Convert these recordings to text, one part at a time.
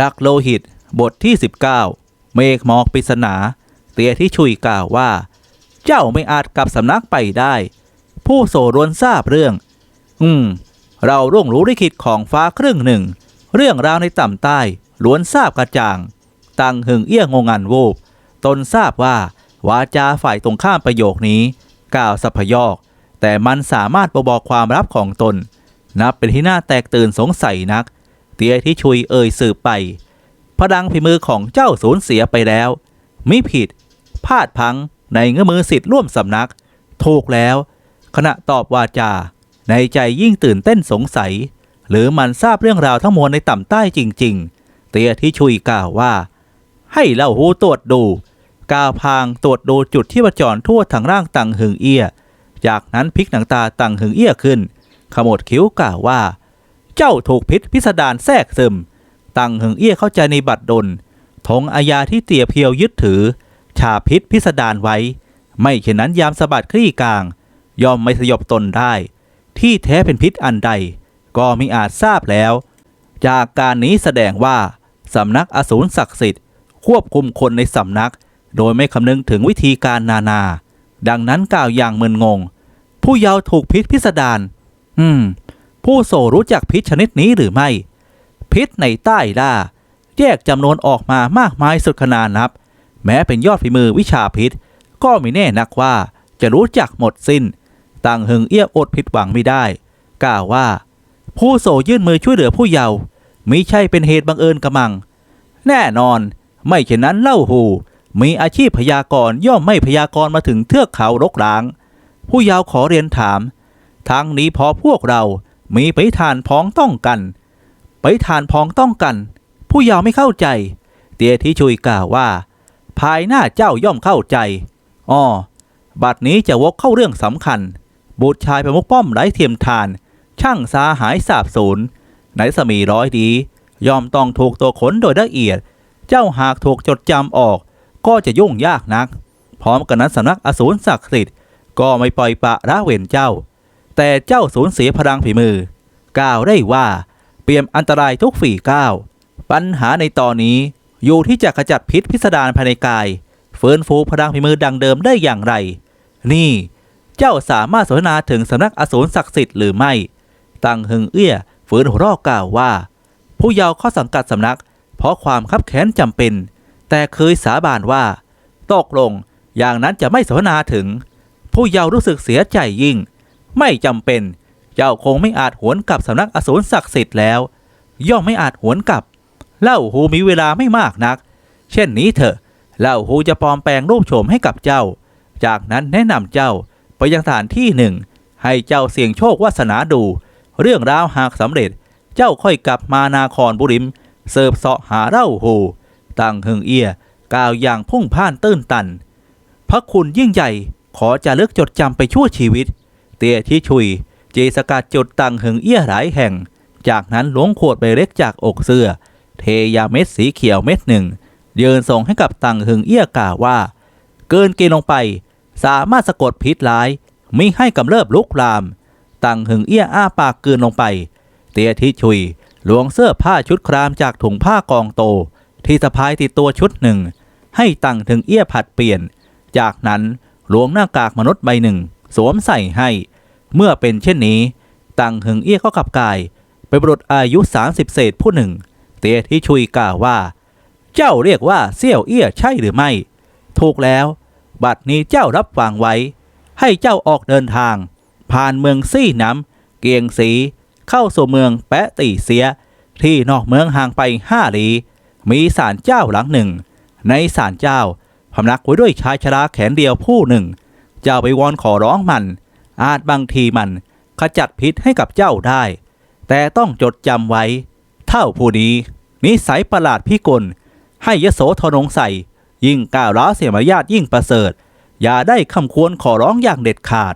ลักโลหิต บทที่ 19 เมฆหมอกปริศนา เตียที่ชุยกล่าวว่า เจ้าไม่อาจกลับสำนักไปได้ ผู้โสรวนทราบเรื่อง อืม เราร่วงรู้ลิขิตของฟ้าครึ่งหนึ่ง เรื่องราวในต่ำใต้ล้วนทราบกระจ่าง ตังหึงเอี้ยงงงันโวบตนทราบว่าวาจาฝ่ายตรงข้ามประโยคนี้ กล่าวสัพยอก แต่มันสามารถบอกความลับของตน นับเป็นที่น่าแตกตื่นสงสัยนัก เตียที่ชุยเอ่ยสืบไปพดังฝีมือของเจ้าสูญเสียไปแล้ว มิผิด พลาดพังในเงื้อมือสิทธิ์ร่วมสำนัก ถูกแล้ว ขณะตอบวาจา ในใจยิ่งตื่นเต้นสงสัย หรือมันทราบเรื่องราวทั้งมวลในต่ำใต้จริง ๆ เตียที่ชุยกล่าวว่า ให้เล่าหูตรวจดู กาวพางตรวจดูจุดที่ประจรทั่วทางร่างตังหึงเอี้ย จากนั้นพลิกหนังตาตังหึงเอี้ยขึ้น ขมวดคิ้วกล่าวว่า เจ้าถูกพิษพิสดารแทรกซึม ตังหึงเอี้ยเข้าใจในบัตรดลธงอาญาที่เตียเพียวยึดถือ ชาพิษพิสดารไว้ ไม่เช่นนั้นยามสะบัดคลี่กลาง ย่อมไม่สยบตนได้ ที่แท้เป็นพิษอันใด ก็มิอาจทราบแล้ว จากการนี้แสดงว่าสำนักอสูรศักดิ์สิทธิ์ ควบคุมคนในสำนัก โดยไม่คำนึงถึงวิธีการนานา ดังนั้นกล่าวอย่างมึนงง ผู้เยาว์ถูกพิษพิสดารอืม ผู้โสรู้จักพิษชนิดนี้หรือไม่ พิษในใต้ล่า แยกจำนวนออกมามากมายสุดขนาดนับ แม้เป็นยอดฝีมือวิชาพิษ ก็ไม่แน่นักว่าจะรู้จักหมดสิน้น ต่างหึงเอี้ยอดผิดหวังไม่ได้ กล่าวว่า ผู้โสยื่นมือช่วยเหลือผู้เยาว์มิใช่เป็นเหตุบังเอิญกระมัง แน่นอน ไม่เช่นนั้นเล่าหู มีอาชีพพยากรย่อมไม่พยากรมาถึงเทือกเขารกร้าง ผู้เยาว์ขอเรียนถาม ทั้งนี้พอพวกเรา มีไปทานพ้องต้องกัน ไปทานพ้องต้องกัน ผู้เยาวไม่เข้าใจ เตียที่ชุยกล่าวว่า ภายหน้าเจ้าย่อมเข้าใจอ้อบัดนี้จะวกเข้าเรื่องสำคัญ บุตรชายประมุกป้อมไร้เทียมทาน ช่างสาหายสาบสูญไหนสมีร้อยดียอมต้องถูกตัวขนโดยละเอียด เจ้าหากถูกจดจำออก ก็จะยุ่งยากนัก พร้อมกันนั้นสำนักอสูรศักดิ์สิทธิ์ก็ไม่ปล่อยปะละเว้นเจ้า แต่เจ้าสูญเสียพลังฝีมือ กล่าวได้ว่าเปี่ยมอันตรายทุกฝีก้าว ปัญหาในตอนนี้อยู่ที่จะขจัดพิษพิสดารภายในกายฟื้นฟูพลังฝีมือดังเดิมได้อย่างไร นี่ เจ้าสามารถสนทนาถึงสำนักอสูรศักดิ์สิทธิ์หรือไม่ ตังหึงเอื้อฝืนหัวรอกกล่าวว่า ผู้เยาว์ข้อสังกัดสำนัก เพราะความคับแค้นจำเป็น แต่เคยสาบานว่าตกลงอย่างนั้นจะไม่สนทนาถึง ผู้เยาว์รู้สึกเสียใจยิ่ง ไม่จำเป็น เจ้าคงไม่อาจหวนกลับสำนักอสูรศักดิ์สิทธิ์แล้ว ย่อมไม่อาจหวนกลับ เล่าหูมีเวลาไม่มากนัก เช่นนี้เถอะ เล่าหูจะปลอมแปลงรูปโฉมให้กับเจ้า จากนั้นแนะนำเจ้าไปยังสถานที่หนึ่ง ให้เจ้าเสี่ยงโชควาสนาดู เรื่องราวหากสำเร็จ เจ้าค่อยกลับมานาครบุริม เสิร์ฟเสาะหาเล่าหูตั้งหึงเอียกล่าวอย่างพุ่งพ่านตื้นตัน พระคุณยิ่งใหญ่ขอจะเลิกจดจำไปชั่วชีวิต ตียที่ชุยเจสกัดจุดตังหึงเอี้ยหลายแห่ง จากนั้นล้วงขวดใบเล็กจากอกเสื้อ เทยาเม็ดสีเขียวเม็ดหนึ่งเยืนส่งให้กับตังหึงเอี้ยกล่าวว่า เกินกณฑ์ลงไป สามารถสะกดพิษร้ายมิให้กำเริบลุกลาม ตังหึงเอี้ยอ้าปากเกินลงไป เตียที่ชุยหลวงเสื้อผ้าชุดครามจากถุงผ้ากองโต ที่สะพายติดตัวชุดหนึ่ง ให้ตังถึงเอี้ยผัดเปลี่ยน จากนั้นหลวงหน้ากากมนุษย์ใบหนึ่ง สวมใส่ให้ เมื่อเป็นเช่นนี้ ตังหึงเอี้ยก็กลับกายไปบรุษอายุ 30 เศษผู้หนึ่ง เตียที่ชุยกล่าวว่า เจ้าเรียกว่าเสี่ยวเอี้ยใช่หรือไม่ ถูกแล้ว บัดนี้เจ้ารับวางไว้ ให้เจ้าออกเดินทาง ผ่านเมืองซี่น้ำเกียงสี เข้าสู่เมืองแปะตีเสีย ที่นอกเมืองห่างไปห้าลีมีศาลเจ้าหลังหนึ่ง ในศาลเจ้าพำนักไว้ด้วยชายชราแขนเดียวผู้หนึ่ง เจ้าไปวอนขอร้องมัน อาจบางทีมันขจัดพิษให้กับเจ้าได้ แต่ต้องจดจำไว้ เท่าผู้นี้นิสัยประหลาดพิกล ให้ยโสธนงใส่ ยิ่งก้าวร้าวเสียมารยาทยิ่งประเสริฐ อย่าได้คำควรขอร้องอย่างเด็ดขาด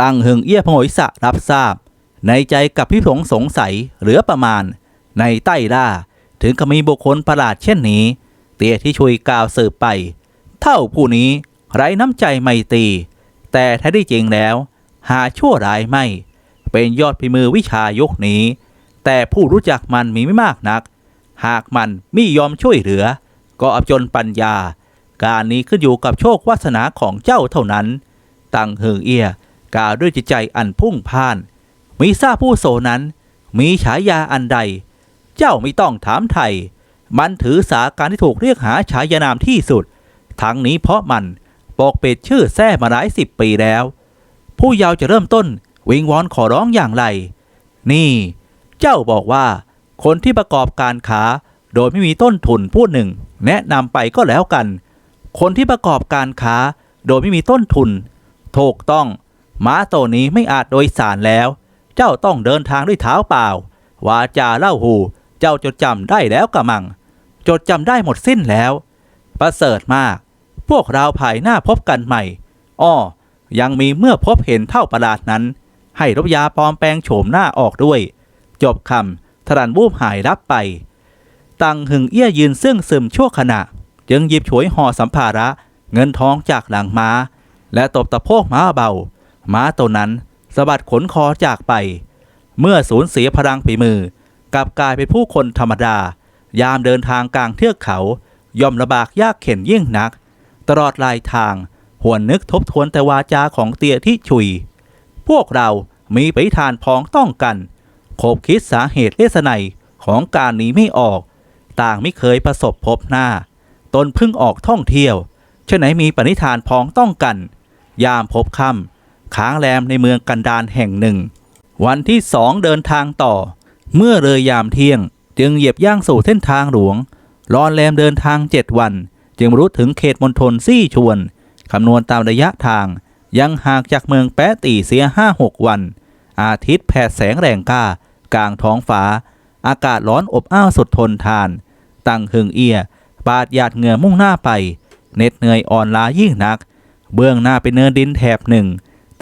ตั้งหึงเอี้ยพงอยสะรับทราบ ในใจกับพี่ผงสงสัยเหลือประมาณ ในใต้ล่า ถึงกับมีบุคคลประหลาดเช่นนี้ เตียที่ช่วยกล่าวสืบไป เท่าผู้นี้ไร้น้ำใจไม่ตรี แต่แท้ที่จริงแล้ว หาชั่วร้ายไม่ เป็นยอดพิมือวิชายุคนี้ แต่ผู้รู้จักมันมีไม่มากนัก หากมันไม่ยอมช่วยเหลือ ก็อับจนปัญญา การนี้ขึ้นอยู่กับโชควาสนาของเจ้าเท่านั้น ตังเฮิงเอียกล่าวด้วยจิตใจอันพุ่งพ่าน มิทราบผู้โสนั้น มีฉายาอันใด เจ้าไม่ต้องถามไทยมันถือสาการที่ถูกเรียกหาฉายานามที่สุด ทั้งนี้เพราะมัน ปกปิดชื่อแท้มาหลายสิบปีแล้ว ผู้เยาว์จะเริ่มต้นวิงวอนขอร้องอย่างไร นี่ เจ้าบอกว่า คนที่ประกอบการค้าโดยไม่มีต้นทุนผู้หนึ่ง แนะนำไปก็แล้วกัน คนที่ประกอบการค้าโดยไม่มีต้นทุน ถูกต้อง ม้าตัวนี้ไม่อาจโดยสารแล้ว เจ้าต้องเดินทางด้วยเท้าเปล่า วาจาเล่าหู เจ้าจดจำได้แล้วกะมัง จดจำได้หมดสิ้นแล้ว ประเสริฐมาก พวกเราภายหน้าพบกันใหม่ อ้อ ยังมีเมื่อพบเห็นเท่าประหลาดนั้น ให้รบยาปลอมแปลงโฉมหน้าออกด้วย จบคำทรันวูบหายรับไป ตังหึงเอี้ยยืนซึ่งซึมชั่วขณะ จึงหยิบฉวยห่อสัมภาระ เงินทองจากหลังม้า และตบตะโพกม้าเบา ม้าตัวนั้นสะบัดขนคอจากไป เมื่อสูญเสียพลังฝีมือกลับกลายเป็นผู้คนธรรมดา ยามเดินทางกลางเทือกเขา ย่อมลำบากยากเข็นยิ่งนัก ตลอดลายทาง หวนนึกทบทวนแต่วาจาของเตียที่ชุย พวกเรามีปฏิทานพ้องต้องกันคบคิดสาเหตุเลสไนยของการหนีไม่ออก ต่างไม่เคยประสบพบหน้า ตนเพิ่งออกท่องเที่ยวเช่นไหนมีปณิธานพ้องต้องกัน ยามพบค่ำค้างแรมในเมืองกันดารแห่งหนึ่ง วันที่สองเดินทางต่อ เมื่อเลยยามเที่ยง จึงเหยียบย่างสู่เส้นทางหลวงรอนแรมเดินทางเจ็ดวัน จึงรู้ถึงเขตมณฑลซี่ชวน คำนวณตามระยะทาง ยังห่างจากเมืองแปะตีเสียห้าหกวัน อาทิตย์แผดแสงแรงกล้า กลางท้องฟ้า อากาศร้อนอบอ้าวสุดทนทาน ตั้งหึงเอียปาดหยาดเหงื่อมุ่งหน้าไป เน็ดเหนื่อยอ่อนล้ายิ่งนัก เบื้องหน้าเป็นเนินดินแถบหนึ่ง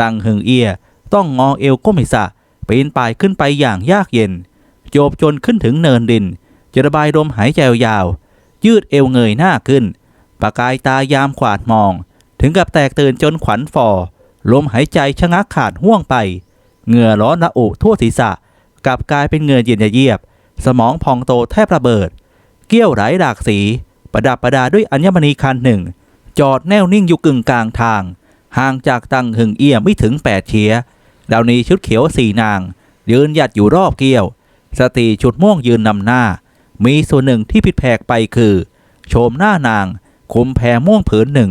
ตั้งหึงเอียต้องงอเอวก้มศีรษะปีนป่ายขึ้นไปอย่างยากเย็น โจบจนขึ้นถึงเนินดิน จะระบายลมหายใจยาว ยืดเอวเงยหน้าขึ้น ประกายตายามขวาดมอง ถึงกับแตกตื่นจนขวัญฝ่อลมหายใจชะงักขาดห่วงไป เหงื่อร้อนระอุทั่วศีรษะกลับกลายเป็นเหงื่อเย็นเยียบ สมองพองโตแทบระเบิด เกี้ยวไหลหลากสี ประดับประดาด้วยอัญมณีคันหนึ่ง จอดแน่วนิ่งอยู่กึ่งกลางทาง ห่างจากตังหึงเอี้ยมไม่ถึงแปดเชียดาวนี้ชุดเขียวสี่นาง ยืนหยัดอยู่รอบเกี้ยว สตรีชุดม่วงยืนนำหน้า มีส่วนหนึ่งที่ผิดแผกไปคือ โฉมหน้านาง คมแพรม่วงผืนหนึ่ง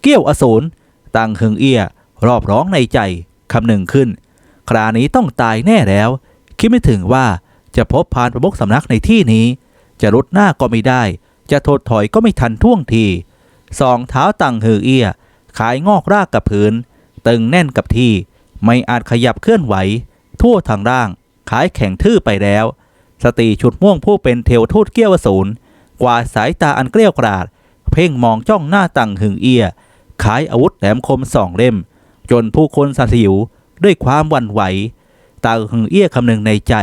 เกี้ยวอสูรตังหึงเอี้ย รอบร้องในใจคำหนึ่งขึ้น ครานี้ต้องตายแน่แล้ว คิดไม่ถึงว่าจะพบพานประมุขสำนักในที่นี้ จะรุดหน้าก็ไม่ได้ จะถดถอยก็ไม่ทันท่วงทีสองเท้าตังหือเอี้ยขายงอกรากกับพื้น ตึงแน่นกับที่ ไม่อาจขยับเคลื่อนไหว ทั่วทางร่างขายแข็งทื่อไปแล้ว สตรีชุดม่วงผู้เป็นเทวทูตเกี้ยวอสูรกว่าดสายตาอันเกลี้ยกราด เพ่งมองจ้องหน้าตังหึงเอียขายอาวุธแหลมคมสองเล่ม จนผู้คนสะสิวด้วยความวันไหวตังหึงเอียคำนึงในใจ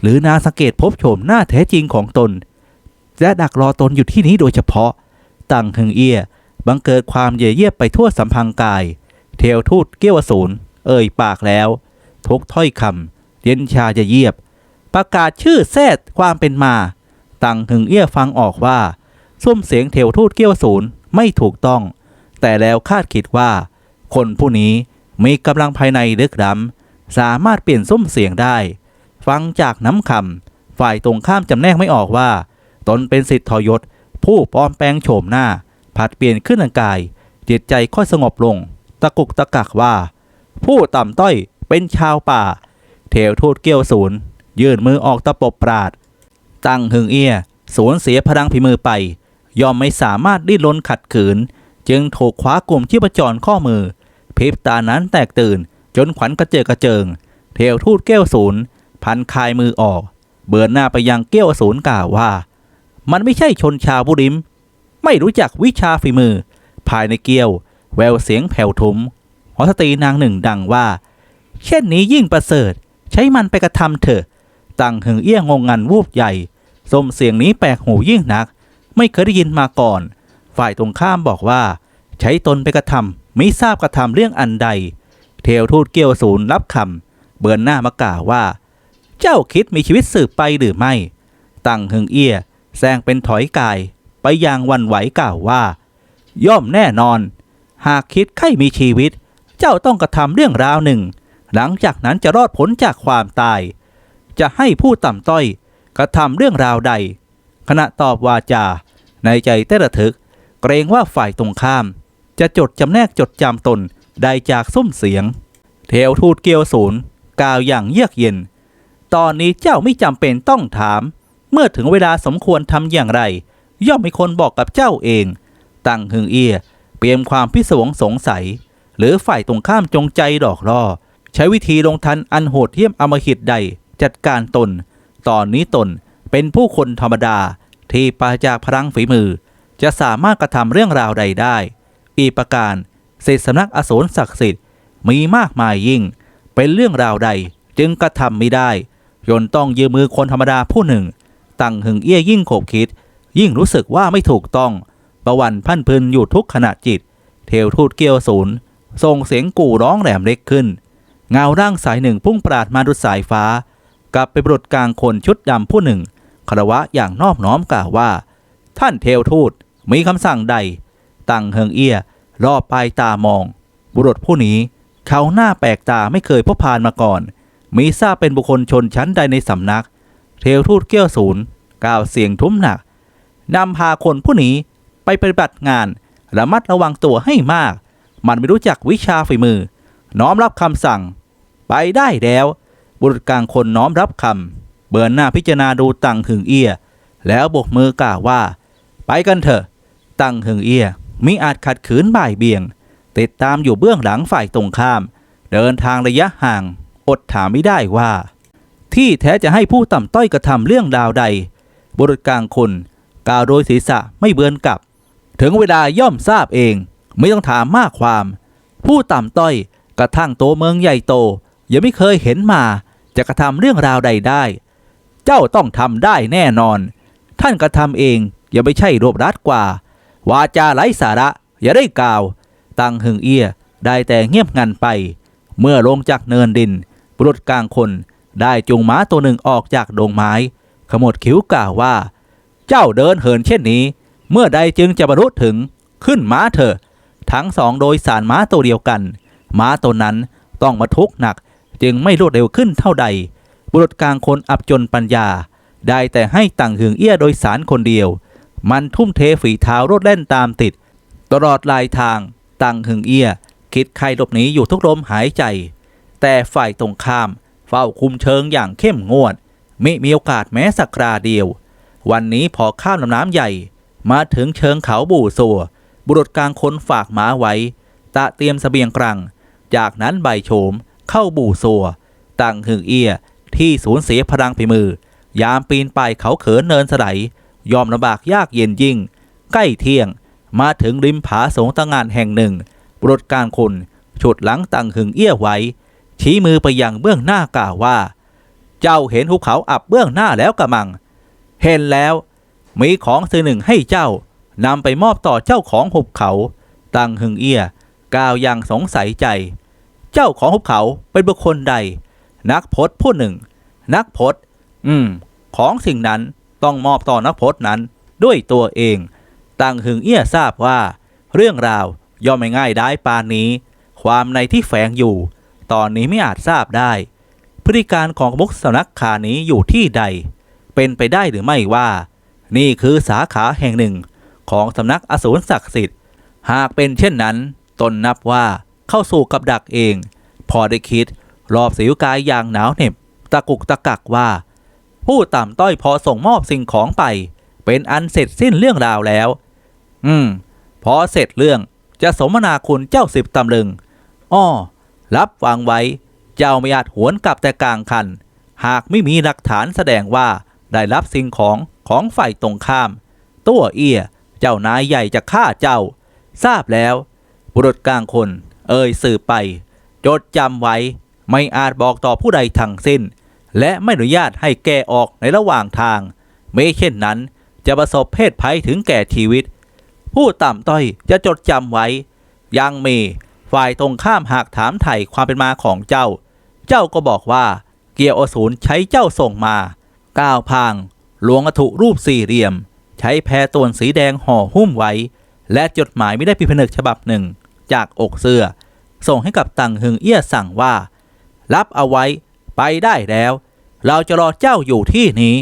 หรือนางสังเกตพบโฉมหน้าแท้จริงของตน และดักรอตนอยู่ที่นี้โดยเฉพาะตังหึงเอียบังเกิดความเย่เยียบไปทั่วสัมพังกาย เทวทูตเกี้ยวสูรเอ่ยปากแล้วทุกถ้อยคำเย็นชาจะเยียบ ประกาศชื่อแซดความเป็นมา ตังหึงเอี้ยฟังออกว่า ซุ้มเสียงเทวทูตเกี้ยวอสูรไม่ถูกต้อง แต่แล้วคาดคิดว่า คนผู้นี้มีกำลังภายในลึกล้ำสามารถเปลี่ยนซุ้มเสียงได้ ฟังจากน้ำคำฝ่ายตรงข้ามจำแนกไม่ออกว่า ตนเป็นสิทธิทรยศ ผู้ปลอมแปลงโฉมหน้า ผัดเปลี่ยนขึ้นร่างกาย จิตใจค่อยสงบลง ตะกุกตะกักว่า ผู้ต่ำต้อยเป็นชาวป่า เทวทูตเกี้ยวศูนย์ยื่นมือออกตะปบปราด ตั้งหึงเอียสูญเสียพลังฝีมือไป ย่อมไม่สามารถดิ้นรนขัดขืน จึงถูกคว้ากลุ่มชีพจรข้อมือพริบตานั้นแตกตื่นจนขวัญกระเจิดกระเจิง เทวทูตเกี้ยวศูนย์พันคายมือออก เบือนหน้าไปยังเกี้ยวศูนย์กล่าวว่า มันไม่ใช่ชนชาวบุริม ไม่รู้จักวิชาฝีมือ ภายในเกี้ยว แววเสียงแผ่วทุ้มหอสตรีนางหนึ่งดังว่า เช่นนี้ยิ่งประเสริฐ ใช้มันไปกระทำเถอะ ตังหึงเอี้ยงงงันวูบใหญ่สมเสียงนี้แปลกหูยิ่งนัก ไม่เคยได้ยินมาก่อน ฝ่ายตรงข้ามบอกว่า ใช้ตนไปกระทำไม่ทราบกระทำเรื่องอันใด เทวทูตเกี้ยวศูนย์รับคำเบือนหน้ามากล่าวว่า เจ้าคิดมีชีวิตสืบไปหรือไม่ ตั้งหึงเอี้ยแซงเป็นถอยกาย ไปอย่างวันไหวกล่าวว่า ย่อมแน่นอน หากคิดใครมีชีวิต เจ้าต้องกระทำเรื่องราวหนึ่ง หลังจากนั้นจะรอดพ้นจากความตาย จะให้ผู้ต่ำต้อยกระทำเรื่องราวใด ขณะตอบวาจา ในใจเต้นระทึก เกรงว่าฝ่ายตรงข้าม จะจดจำแนกจดจำตนได้จากซุ้มเสียง เทวทูตเกียวศูนย์กล่าวอย่างเยือกเย็น ตอนนี้เจ้าไม่จำเป็นต้องถาม เมื่อถึงเวลาสมควรทำอย่างไร ย่อมมีคนบอกกับเจ้าเอง ตั้งหึงเอียเปลี่ยมความพิศวงสงสัย หรือฝ่ายตรงข้ามจงใจหลอกล่อ ใช้วิธีลงทันอันโหดเหี้ยมอมหิตใดจัดการตน ตอนนี้ตนเป็นผู้คนธรรมดา ที่ปราจากพลังฝีมือ จะสามารถกระทำเรื่องราวใดได้ อีกประการเศษสำนักอสูรศักดิ์สิทธิ์มีมากมายยิ่ง เป็นเรื่องราวใดจึงกระทำไม่ได้จนต้องยืมมือคนธรรมดาผู้หนึ่ง ตั้งหึงเอี้ยยิ่งขบคิด ยิ่งรู้สึกว่าไม่ถูกต้อง ประวันพันพึนอยู่ทุกขณะจิต เทวทูตเกียวศูนย์ส่งเสียงกู่ร้องแหลมเล็กขึ้น เงาร่างสายหนึ่งพุ่งปราดมาดุจสายฟ้ากลับไปบรุษกลางคนชุดดำผู้หนึ่ง คารวะอย่างนอบน้อมกล่าวว่า ท่านเทวทูตมีคำสั่งใด ตั้งเฮิงเอี้ยรอบปลายตามอง บุรุษผู้นี้ เขาหน้าแปลกตาไม่เคยพบพานมาก่อน มีทราบเป็นบุคคลชนชั้นใดในสำนัก เทวทูตเกี้ยวศูนย์กล่าวเสียงทุ้มหนักนำพาคนผู้นี้ไปปฏิบัติงานระมัดระวังตัวให้มาก มันไม่รู้จักวิชาฝีมือ น้อมรับคำสั่ง ไปได้แล้ว บุรุษกลางคนน้อมรับคำ บือนหน้าพิจารณาดูตังหึงเอี้ย แล้วโบกมือกล่าวว่า ไปกันเถอะ ตังหึงเอี้ยมิอาจขัดขืนบ่ายเบี่ยง ติดตามอยู่เบื้องหลังฝ่ายตรงข้าม เดินทางระยะห่าง อดถามไม่ได้ว่า ที่แท้จะให้ผู้ต่ำต้อยกระทำเรื่องราวใด บุรุษกลางคนกล่าวโดยศีรษะไม่เบือนกลับ ถึงเวลาย่อมทราบเอง ไม่ต้องถามมากความ ผู้ต่ำต้อยกระทั่งโตเมืองใหญ่โตยังไม่เคยเห็นมาจะกระทำเรื่องราวใดได้ เจ้าต้องทำได้แน่นอน ท่านกระทำเองอย่าไม่ใช่รวบรัดกว่า วาจาไร้สาระอย่าได้กล่าว ตังหึงเอียได้แต่เงียบงันไป เมื่อลงจากเนินดิน บุรุษกลางคนได้จูงม้าตัวหนึ่งออกจากดงไม้ ขมวดคิ้วกล่าวว่า เจ้าเดินเหินเช่นนี้ เมื่อใดจึงจะบรรลุถึงขึ้นม้าเถอะ ทั้งสองโดยสารม้าตัวเดียวกัน ม้าตัวนั้นต้องมาทุกข์หนักจึงไม่รวดเร็วขึ้นเท่าใด บุรุษกลางคนอับจนปัญญา ได้แต่ให้ต่างหึงเอี้ยโดยสารคนเดียว มันทุ่มเทฝีเท้ารถเล่นตามติด ตลอดลายทางตังหึงเอี้ย คิดใครหลบหนีอยู่ทุกลมหายใจ แต่ฝ่ายตรงข้ามเฝ้าคุมเชิงอย่างเข้มงวดมิมีโอกาสแม้สักคราเดียว วันนี้พอข้ามลำน้ำใหญ่ มาถึงเชิงเขาบู่สัวบุรุษกลางคนฝากหมาไว้ ตะเตรียมสเสบียงกลางจากนั้นใบโฉมเข้าบู่สัวตังหึงเอี้ย ที่สูญเสียพลังฝีมือ ยามปีนไปเขาเขินเนินสไลยอมลำบากยากเย็นยิ่ง ใกล้เที่ยง มาถึงริมผาสงตะงานแห่งหนึ่งบรุษกางคนฉุดหลังตังหึงเอี้ยไว้ ชี้มือไปยังเบื้องหน้ากล่าวว่า เจ้าเห็นภูเขาอับเบื้องหน้าแล้วกระมัง เห็นแล้ว มีของซื้อหนึ่งให้เจ้านำไปมอบต่อเจ้าของหุบเขา ตังหึงเอี้ยกล่าวอย่างสงสัยใจ เจ้าของหุบเขาเป็นบุคคลใด นักพจน์ผู้หนึ่ง นักพจน์อืม ของสิ่งนั้นต้องมอบต่อนักพจน์นั้นด้วยตัวเอง ตังหึงเอี้ยทราบว่า เรื่องราวย่อมไม่ง่ายได้ปานนี้ ความในที่แฝงอยู่ ตอนนี้ไม่อาจทราบได้ พฤติการของมุกสำนักขานี้อยู่ที่ใด เป็นไปได้หรือไม่ว่า นี่คือสาขาแห่งหนึ่ง ของสำนักอสูรศักดิ์สิทธิ์ หากเป็นเช่นนั้น ตนนับว่าเข้าสู่กับดักเอง พอได้คิด รอบสิวกายอย่างหนาวเหน็บ ตะกุกตะกักว่า ผู้ต่ำต้อยพอส่งมอบสิ่งของไป เป็นอันเสร็จสิ้นเรื่องราวแล้ว อืม พอเสร็จเรื่องจะสมนาคุณเจ้าสิบตำลึง อ้อ รับวางไว้ เจ้าไม่อาจหวนกลับแต่กลางคัน หากไม่มีหลักฐานแสดงว่าได้รับสิ่งของของฝ่ายตรงข้าม ตัวเอี้ย เจ้านายใหญ่จะฆ่าเจ้า ทราบแล้ว บุรุษกลางคน เอ่ยสืบไป จดจำไว้ ไม่อาจบอกต่อผู้ใดทั้งสิ้น และไม่อนุญาตให้แกออกในระหว่างทาง ไม่เช่นนั้นจะประสบเพศภัยถึงแก่ชีวิต ผู้ต่ำต้อยจะจดจำไว้ ยังมีฝ่ายตรงข้ามหากถามไถ่ความเป็นมาของเจ้า เจ้าก็บอกว่าเกียร์อสูรใช้เจ้าส่งมาก้าวพางหลวงวัตถุรูปสี่เหลี่ยม ใช้แพรตวนสีแดงห่อหุ้มไว้ และจดหมายไม่ได้พิพนึกฉบับหนึ่ง จากอกเสื้อ ส่งให้กับตังหึงเอี้ยสั่งว่า รับเอาไว้ไปได้แล้ว เราจะรอเจ้าอยู่ที่นี้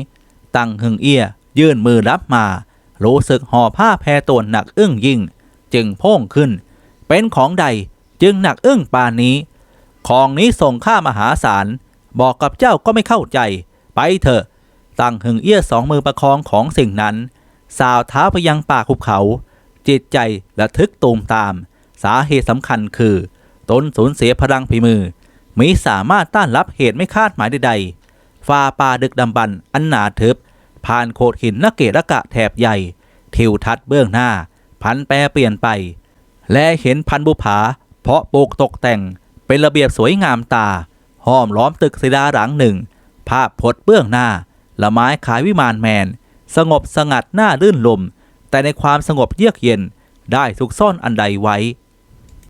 ตังหึงเอี้ยยื่นมือรับมา รู้สึกห่อผ้าแพรตวนหนักอึ้งยิ่ง จึงพ่งขึ้น เป็นของใดจึงหนักอึ้งปานนี้ ของนี้ส่งค่ามหาศาล บอกกับเจ้าก็ไม่เข้าใจ ไปเถอะ ตั้งหึงเอี้ยสองมือประคองของสิ่งนั้น สาวเท้าไปยังป่าหุบเขา จิตใจระทึกตูมตาม สาเหตุสำคัญคือ ตนสูญเสียพลังฝีมือ มิสามารถต้านรับเหตุไม่คาดหมายใดๆฝ่าป่าดึกดำบรรอันหนาทึบ ผ่านโขดหินนักเกะระกะแถบใหญ่ ทิวทัศน์เบื้องหน้า พันแปรเปลี่ยนไป และเห็นพันบุผา เพาะปลูกตกแต่งเป็นระเบียบสวยงามตา ห้อมล้อมตึกศิลาหลังหนึ่ง ภาพพจน์เบื้องหน้า ละไม้ขายวิมานแมน สงบสงัดหน้ารื่นลม แต่ในความสงบเยือกเย็นได้ซุกซ่อนอันใดไว้